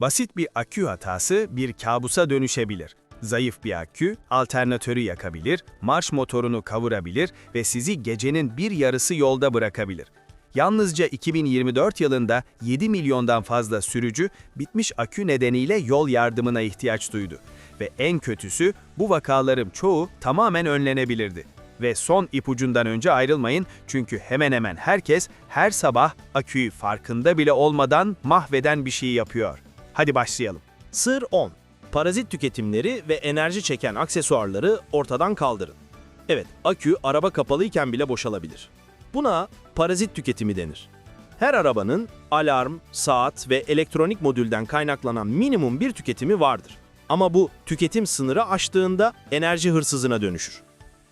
Basit bir akü hatası bir kabusa dönüşebilir. Zayıf bir akü alternatörü yakabilir, marş motorunu kavurabilir ve sizi gecenin bir yarısı yolda bırakabilir. Yalnızca 2024 yılında 7 milyondan fazla sürücü bitmiş akü nedeniyle yol yardımına ihtiyaç duydu. Ve en kötüsü bu vakaların çoğu tamamen önlenebilirdi. Ve son ipucundan önce ayrılmayın çünkü hemen hemen herkes her sabah aküyü farkında bile olmadan mahveden bir şey yapıyor. Hadi başlayalım. Sır 10. Parazit tüketimleri ve enerji çeken aksesuarları ortadan kaldırın. Evet, akü araba kapalıyken bile boşalabilir. Buna parazit tüketimi denir. Her arabanın alarm, saat ve elektronik modülden kaynaklanan minimum bir tüketimi vardır. Ama bu tüketim sınırı aştığında enerji hırsızına dönüşür.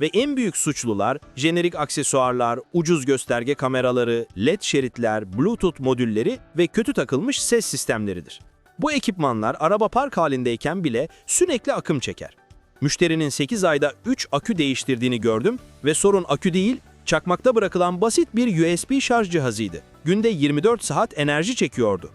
Ve en büyük suçlular jenerik aksesuarlar, ucuz gösterge kameraları, led şeritler, bluetooth modülleri ve kötü takılmış ses sistemleridir. Bu ekipmanlar araba park halindeyken bile sürekli akım çeker. Müşterinin 8 ayda 3 akü değiştirdiğini gördüm ve sorun akü değil, çakmakta bırakılan basit bir USB şarj cihazıydı. Günde 24 saat enerji çekiyordu.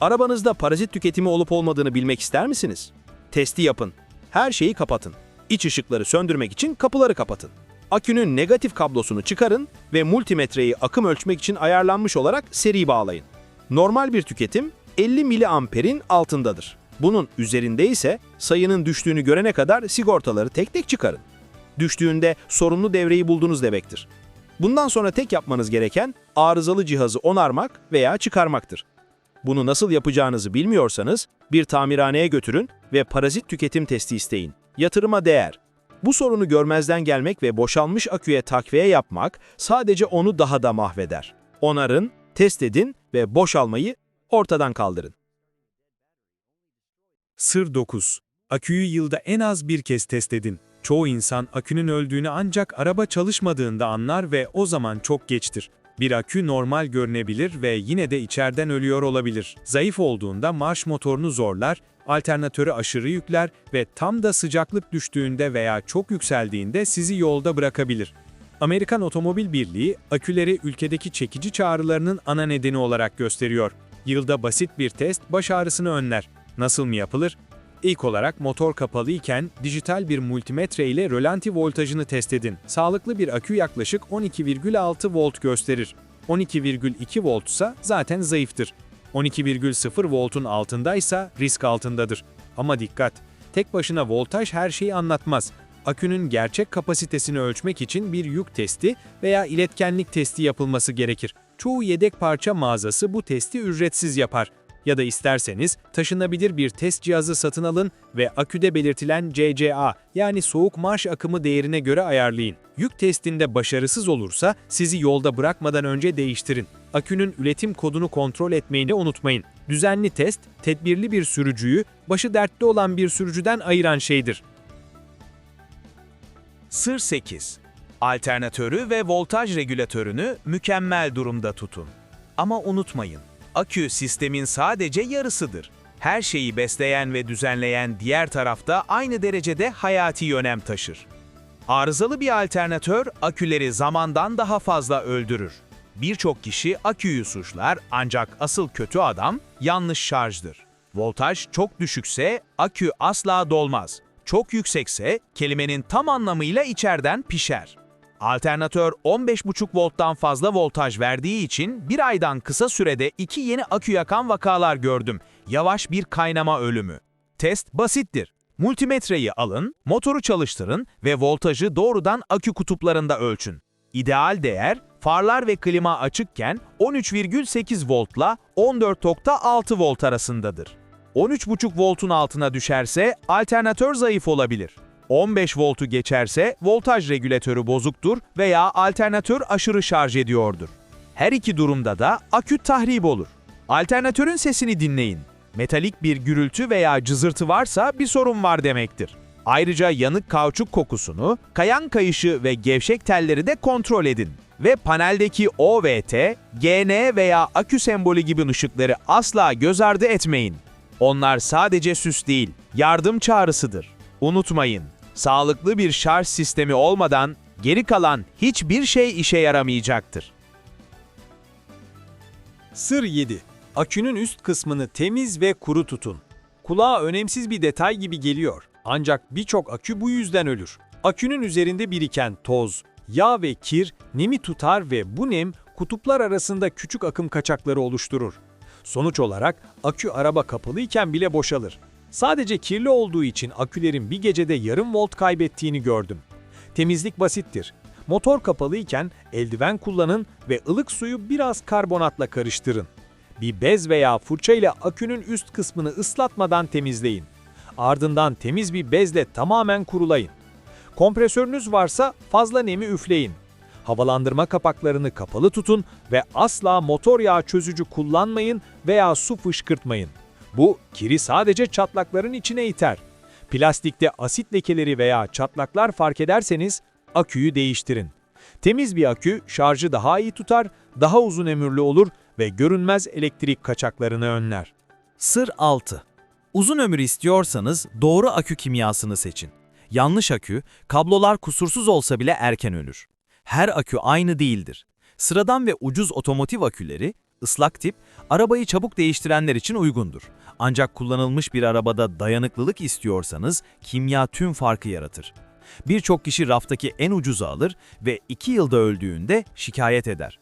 Arabanızda parazit tüketimi olup olmadığını bilmek ister misiniz? Testi yapın. Her şeyi kapatın. İç ışıkları söndürmek için kapıları kapatın. Akünün negatif kablosunu çıkarın ve multimetreyi akım ölçmek için ayarlanmış olarak seri bağlayın. Normal bir tüketim 50 miliamperin altındadır. Bunun üzerinde ise sayının düştüğünü görene kadar sigortaları tek tek çıkarın. Düştüğünde sorunlu devreyi buldunuz demektir. Bundan sonra tek yapmanız gereken arızalı cihazı onarmak veya çıkarmaktır. Bunu nasıl yapacağınızı bilmiyorsanız bir tamirhaneye götürün ve parazit tüketim testi isteyin. Yatırıma değer. Bu sorunu görmezden gelmek ve boşalmış aküye takviye yapmak sadece onu daha da mahveder. Onarın, test edin ve boşalmayı ortadan kaldırın. Sır 9. Aküyü yılda en az bir kez test edin. Çoğu insan akünün öldüğünü ancak araba çalışmadığında anlar ve o zaman çok geçtir. Bir akü normal görünebilir ve yine de içeriden ölüyor olabilir. Zayıf olduğunda marş motorunu zorlar, alternatörü aşırı yükler ve tam da sıcaklık düştüğünde veya çok yükseldiğinde sizi yolda bırakabilir. Amerikan Otomobil Birliği, aküleri ülkedeki çekici çağrılarının ana nedeni olarak gösteriyor. Yılda basit bir test baş ağrısını önler. Nasıl mı yapılır? İlk olarak motor kapalı iken dijital bir multimetre ile rölanti voltajını test edin. Sağlıklı bir akü yaklaşık 12,6 volt gösterir. 12,2 volt zaten zayıftır. 12,0 voltun altındaysa risk altındadır. Ama dikkat! Tek başına voltaj her şeyi anlatmaz. Akünün gerçek kapasitesini ölçmek için bir yük testi veya iletkenlik testi yapılması gerekir. Çoğu yedek parça mağazası bu testi ücretsiz yapar. Ya da isterseniz taşınabilir bir test cihazı satın alın ve aküde belirtilen CCA yani soğuk marş akımı değerine göre ayarlayın. Yük testinde başarısız olursa sizi yolda bırakmadan önce değiştirin. Akünün üretim kodunu kontrol etmeyi de unutmayın. Düzenli test, tedbirli bir sürücüyü başı dertli olan bir sürücüden ayıran şeydir. Sır 8. Alternatörü ve voltaj regülatörünü mükemmel durumda tutun. Ama unutmayın, akü sistemin sadece yarısıdır. Her şeyi besleyen ve düzenleyen diğer tarafta aynı derecede hayati önem taşır. Arızalı bir alternatör aküleri zamandan daha fazla öldürür. Birçok kişi aküyü suçlar ancak asıl kötü adam yanlış şarjdır. Voltaj çok düşükse akü asla dolmaz. Çok yüksekse kelimenin tam anlamıyla içeriden pişer. Alternatör 15,5 volttan fazla voltaj verdiği için bir aydan kısa sürede iki yeni akü yakan vakalar gördüm. Yavaş bir kaynama ölümü. Test basittir. Multimetreyi alın, motoru çalıştırın ve voltajı doğrudan akü kutuplarında ölçün. İdeal değer farlar ve klima açıkken 13,8 voltla 14.6 volt arasındadır. 13,5 voltun altına düşerse alternatör zayıf olabilir. 15 voltu geçerse voltaj regülatörü bozuktur veya alternatör aşırı şarj ediyordur. Her iki durumda da akü tahrip olur. Alternatörün sesini dinleyin. Metalik bir gürültü veya cızırtı varsa bir sorun var demektir. Ayrıca yanık kauçuk kokusunu, kayan kayışı ve gevşek telleri de kontrol edin. Ve paneldeki OVT, GN veya akü sembolü gibi ışıkları asla göz ardı etmeyin. Onlar sadece süs değil, yardım çağrısıdır. Unutmayın, sağlıklı bir şarj sistemi olmadan geri kalan hiçbir şey işe yaramayacaktır. Sır 7. Akünün üst kısmını temiz ve kuru tutun. Kulağa önemsiz bir detay gibi geliyor. Ancak birçok akü bu yüzden ölür. Akünün üzerinde biriken toz, yağ ve kir nemi tutar ve bu nem kutuplar arasında küçük akım kaçakları oluşturur. Sonuç olarak akü araba kapalıyken bile boşalır. Sadece kirli olduğu için akülerin bir gecede yarım volt kaybettiğini gördüm. Temizlik basittir. Motor kapalıyken eldiven kullanın ve ılık suyu biraz karbonatla karıştırın. Bir bez veya fırça ile akünün üst kısmını ıslatmadan temizleyin. Ardından temiz bir bezle tamamen kurulayın. Kompresörünüz varsa fazla nemi üfleyin. Havalandırma kapaklarını kapalı tutun ve asla motor yağı çözücü kullanmayın veya su fışkırtmayın. Bu kiri sadece çatlakların içine iter. Plastikte asit lekeleri veya çatlaklar fark ederseniz aküyü değiştirin. Temiz bir akü şarjı daha iyi tutar, daha uzun ömürlü olur ve görünmez elektrik kaçaklarını önler. Sır 6. Uzun ömür istiyorsanız doğru akü kimyasını seçin. Yanlış akü, kablolar kusursuz olsa bile erken ölür. Her akü aynı değildir. Sıradan ve ucuz otomotiv aküleri, ıslak tip, arabayı çabuk değiştirenler için uygundur. Ancak kullanılmış bir arabada dayanıklılık istiyorsanız kimya tüm farkı yaratır. Birçok kişi raftaki en ucuzu alır ve 2 yılda öldüğünde şikayet eder.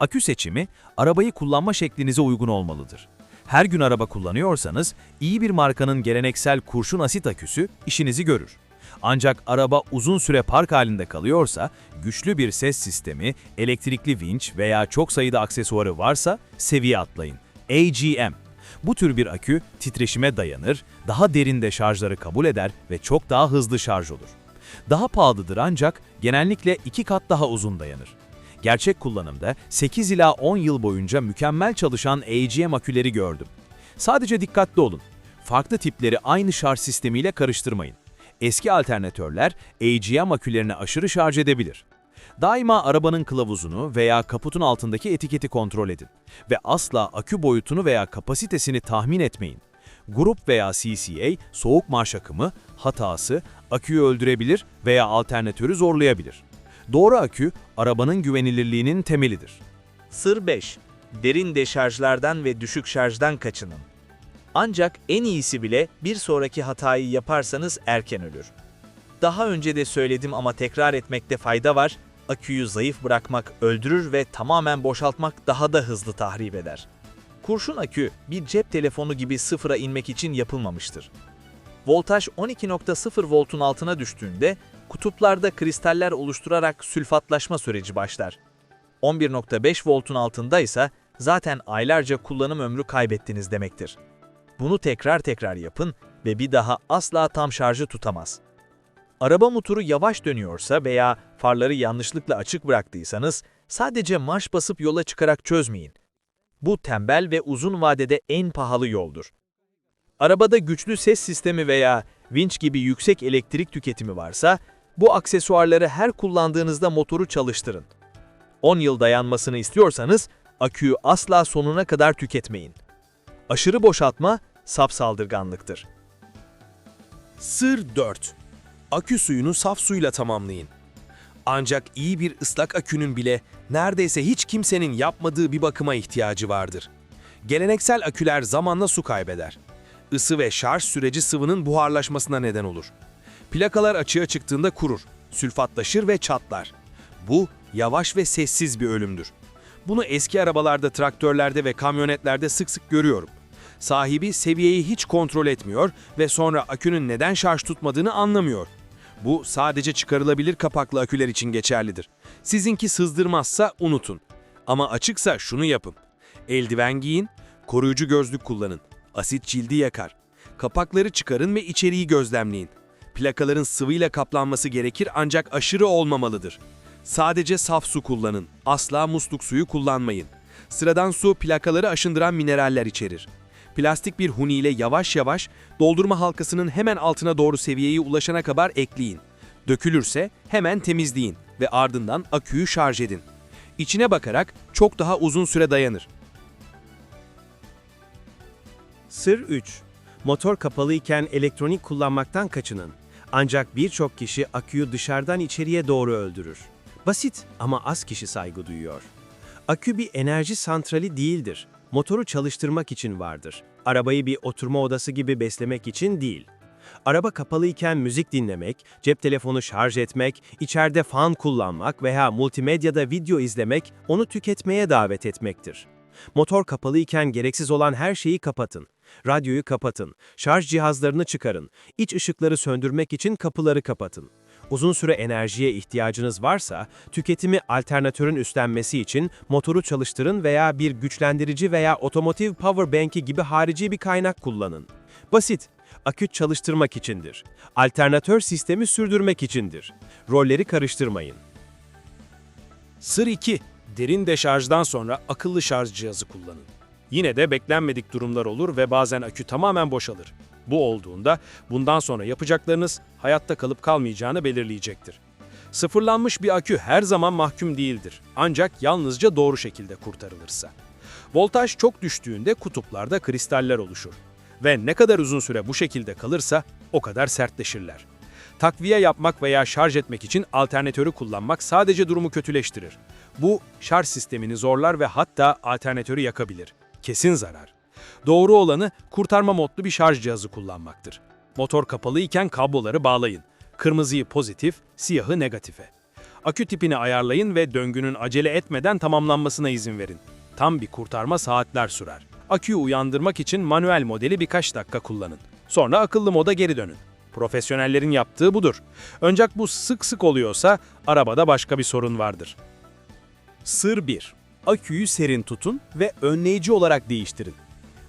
Akü seçimi, arabayı kullanma şeklinize uygun olmalıdır. Her gün araba kullanıyorsanız, iyi bir markanın geleneksel kurşun asit aküsü işinizi görür. Ancak araba uzun süre park halinde kalıyorsa, güçlü bir ses sistemi, elektrikli vinç veya çok sayıda aksesuarı varsa seviye atlayın. AGM. Bu tür bir akü titreşime dayanır, daha derinde şarjları kabul eder ve çok daha hızlı şarj olur. Daha pahalıdır ancak genellikle iki kat daha uzun dayanır. Gerçek kullanımda 8 ila 10 yıl boyunca mükemmel çalışan AGM aküleri gördüm. Sadece dikkatli olun. Farklı tipleri aynı şarj sistemiyle karıştırmayın. Eski alternatörler AGM akülerini aşırı şarj edebilir. Daima arabanın kılavuzunu veya kaputun altındaki etiketi kontrol edin ve asla akü boyutunu veya kapasitesini tahmin etmeyin. Grup veya CCA soğuk marş akımı, hatası, aküyü öldürebilir veya alternatörü zorlayabilir. Doğru akü, arabanın güvenilirliğinin temelidir. Sır 5. Derin deşarjlardan ve düşük şarjdan kaçının. Ancak en iyisi bile bir sonraki hatayı yaparsanız erken ölür. Daha önce de söyledim ama tekrar etmekte fayda var. Aküyü zayıf bırakmak öldürür ve tamamen boşaltmak daha da hızlı tahrip eder. Kurşun akü bir cep telefonu gibi sıfıra inmek için yapılmamıştır. Voltaj 12.0 voltun altına düştüğünde kutuplarda kristaller oluşturarak sülfatlaşma süreci başlar. 11.5 voltun altında ise zaten aylarca kullanım ömrü kaybettiniz demektir. Bunu tekrar tekrar yapın ve bir daha asla tam şarjı tutamaz. Araba motoru yavaş dönüyorsa veya farları yanlışlıkla açık bıraktıysanız sadece marş basıp yola çıkarak çözmeyin. Bu tembel ve uzun vadede en pahalı yoldur. Arabada güçlü ses sistemi veya vinç gibi yüksek elektrik tüketimi varsa, bu aksesuarları her kullandığınızda motoru çalıştırın. 10 yıl dayanmasını istiyorsanız, aküyü asla sonuna kadar tüketmeyin. Aşırı boşaltma, sap saldırganlıktır. Sır 4. Akü suyunu saf suyla tamamlayın. Ancak iyi bir ıslak akünün bile neredeyse hiç kimsenin yapmadığı bir bakıma ihtiyacı vardır. Geleneksel aküler zamanla su kaybeder. Isı ve şarj süreci sıvının buharlaşmasına neden olur. Plakalar açığa çıktığında kurur, sülfatlaşır ve çatlar. Bu yavaş ve sessiz bir ölümdür. Bunu eski arabalarda, traktörlerde ve kamyonetlerde sık sık görüyorum. Sahibi seviyeyi hiç kontrol etmiyor ve sonra akünün neden şarj tutmadığını anlamıyor. Bu sadece çıkarılabilir kapaklı aküler için geçerlidir. Sizinki sızdırmazsa unutun. Ama açıksa şunu yapın. Eldiven giyin, koruyucu gözlük kullanın. Asit cildi yakar. Kapakları çıkarın ve içeriği gözlemleyin. Plakaların sıvıyla kaplanması gerekir ancak aşırı olmamalıdır. Sadece saf su kullanın. Asla musluk suyu kullanmayın. Sıradan su plakaları aşındıran mineraller içerir. Plastik bir huni ile yavaş yavaş doldurma halkasının hemen altına doğru seviyeye ulaşana kadar ekleyin. Dökülürse hemen temizleyin ve ardından aküyü şarj edin. İçine bakarak çok daha uzun süre dayanır. Sır 3. Motor kapalıyken elektronik kullanmaktan kaçının. Ancak birçok kişi aküyü dışarıdan içeriye doğru öldürür. Basit ama az kişi saygı duyuyor. Akü bir enerji santrali değildir. Motoru çalıştırmak için vardır. Arabayı bir oturma odası gibi beslemek için değil. Araba kapalıyken müzik dinlemek, cep telefonu şarj etmek, içeride fan kullanmak veya multimedyada video izlemek onu tüketmeye davet etmektir. Motor kapalıyken gereksiz olan her şeyi kapatın. Radyoyu kapatın, şarj cihazlarını çıkarın, iç ışıkları söndürmek için kapıları kapatın. Uzun süre enerjiye ihtiyacınız varsa, tüketimi alternatörün üstlenmesi için motoru çalıştırın veya bir güçlendirici veya otomotiv power bank'i gibi harici bir kaynak kullanın. Basit, akü çalıştırmak içindir. Alternatör sistemi sürdürmek içindir. Rolleri karıştırmayın. Sır 2. Derin deşarjdan sonra akıllı şarj cihazı kullanın. Yine de beklenmedik durumlar olur ve bazen akü tamamen boşalır. Bu olduğunda bundan sonra yapacaklarınız hayatta kalıp kalmayacağını belirleyecektir. Sıfırlanmış bir akü her zaman mahkum değildir. Ancak yalnızca doğru şekilde kurtarılırsa. Voltaj çok düştüğünde kutuplarda kristaller oluşur. Ve ne kadar uzun süre bu şekilde kalırsa o kadar sertleşirler. Takviye yapmak veya şarj etmek için alternatörü kullanmak sadece durumu kötüleştirir. Bu şarj sistemini zorlar ve hatta alternatörü yakabilir. Kesin zarar. Doğru olanı kurtarma modlu bir şarj cihazı kullanmaktır. Motor kapalı iken kabloları bağlayın. Kırmızıyı pozitif, siyahı negatife. Akü tipini ayarlayın ve döngünün acele etmeden tamamlanmasına izin verin. Tam bir kurtarma saatler sürer. Aküyü uyandırmak için manuel modeli birkaç dakika kullanın. Sonra akıllı moda geri dönün. Profesyonellerin yaptığı budur. Ancak bu sık sık oluyorsa arabada başka bir sorun vardır. Sır 1. Aküyü serin tutun ve önleyici olarak değiştirin.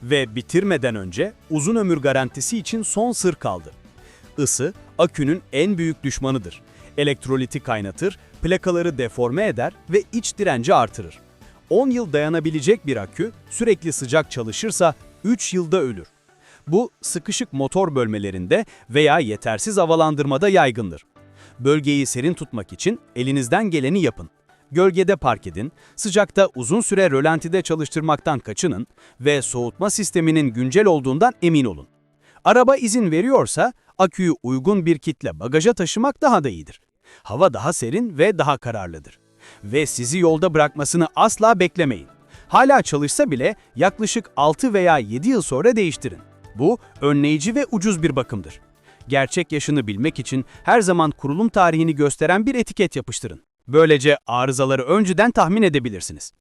Ve bitirmeden önce uzun ömür garantisi için son sır kaldı. Isı, akünün en büyük düşmanıdır. Elektroliti kaynatır, plakaları deforme eder ve iç direnci artırır. 10 yıl dayanabilecek bir akü sürekli sıcak çalışırsa 3 yılda ölür. Bu sıkışık motor bölmelerinde veya yetersiz havalandırmada yaygındır. Bölgeyi serin tutmak için elinizden geleni yapın. Gölgede park edin, sıcakta uzun süre rölantide çalıştırmaktan kaçının ve soğutma sisteminin güncel olduğundan emin olun. Araba izin veriyorsa aküyü uygun bir kitle bagaja taşımak daha da iyidir. Hava daha serin ve daha kararlıdır. Ve sizi yolda bırakmasını asla beklemeyin. Hala çalışsa bile yaklaşık 6 veya 7 yıl sonra değiştirin. Bu önleyici ve ucuz bir bakımdır. Gerçek yaşını bilmek için her zaman kurulum tarihini gösteren bir etiket yapıştırın. Böylece arızaları önceden tahmin edebilirsiniz.